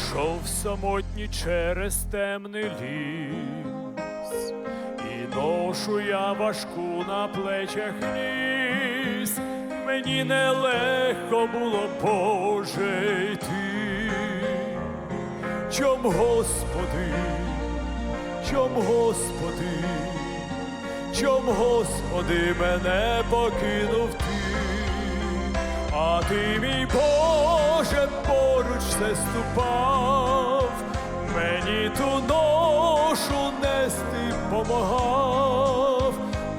Йшов самотній через темний ліс, і ношу я важку на плечах ніс. Мені нелегко було Боже йти. Чом, Господи, чом, Господи, чом, Господи, мене покинув ти, а ти, мій Боже, все ступав, мені ту ношу нести помагав,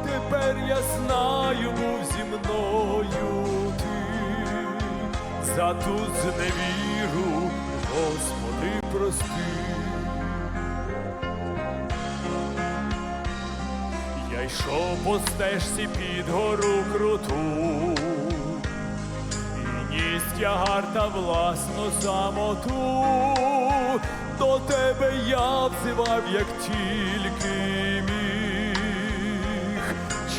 тепер я знаю, був зі мною ти, за ту зневіру, Господи, прости. Я йшов по стежці під гору круту, тягар та власну самоту. До тебе я взивав, як тільки міг.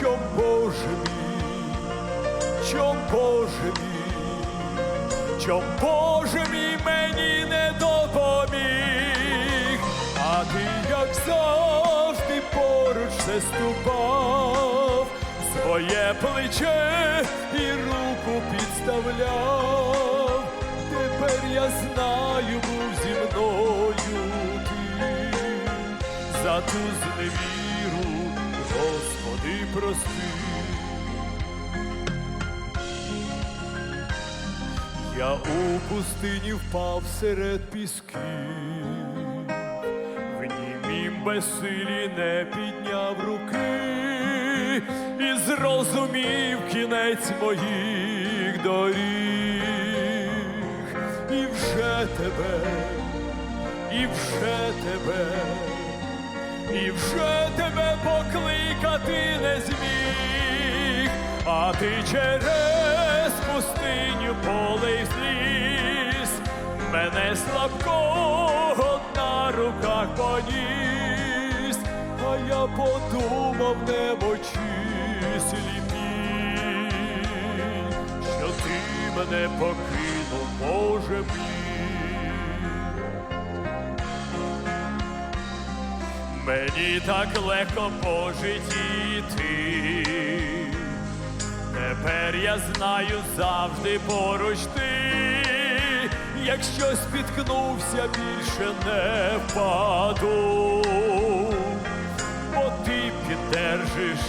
Чом Боже мій, чом Боже мій, чом Боже мій мені не допоміг, а ти, як завжди, поруч все ступав, своє плече і руку підставляв. Я знаю, був зі мною ти, за ту зневіру, Господи, прости. Я у пустині впав серед пісків, в німім безсилі не підняв руки. І зрозумів кінець моїх доріг, тебе, і вже тебе, і вже тебе покликати не зміг, а ти через пустиню поле зліз, мене слабкого на руках поніс, а я подумав немочі сліпі, що ти мене покинув, Боже мій. Мені так легко по. Тепер я знаю завжди поруч ти. Якщо спіткнувся, більше не впаду. Бо ти піддержиш,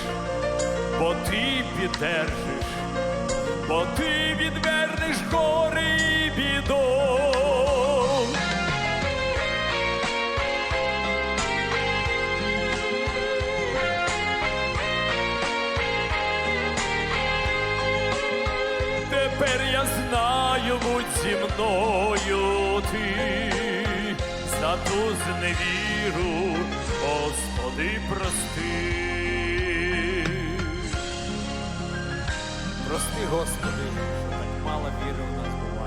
бо ти піддержиш, бо ти відвернеш гори і біду. Тепер я знаю, будь зі мною ти, за ту зневіру, Господи, прости. Прости, Господи, що так мало віри в нас було.